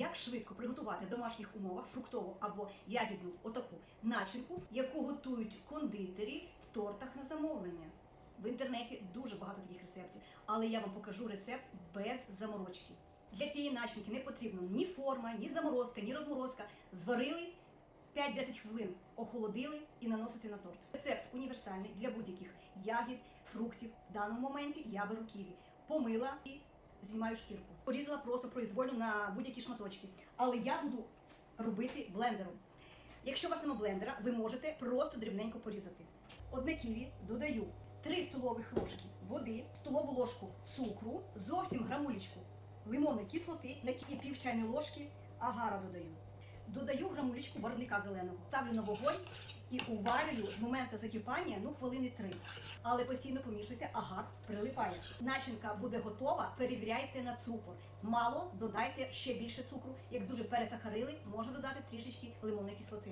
Як швидко приготувати в домашніх умовах фруктову або ягідну отаку начинку, яку готують кондитері в тортах на замовлення. В інтернеті дуже багато таких рецептів, але я вам покажу рецепт без заморочки. Для цієї начинки не потрібно ні форма, ні заморозка, ні розморозка. Зварили 5-10 хвилин, охолодили і наносите на торт. Рецепт універсальний для будь-яких ягід, фруктів. В даному моменті я беру ківі, помила і знімаю шкірку. Порізала просто произвольно на будь-які шматочки. Але я буду робити блендером. Якщо у вас немає блендера, ви можете просто дрібненько порізати. Одне ківі додаю 3 столових ложки води, столову ложку цукру, зовсім грамулечку лимонної кислоти на і пів чайної ложки агара додаю. Додаю грамулічку барвника зеленого, ставлю на вогонь і уварюю з моменту закипання ну хвилини три. Але постійно помішуйте, агар прилипає. Начинка буде готова, перевіряйте на цукор. Мало додайте ще більше цукру. Як дуже пересахарили, можна додати трішечки лимонної кислоти.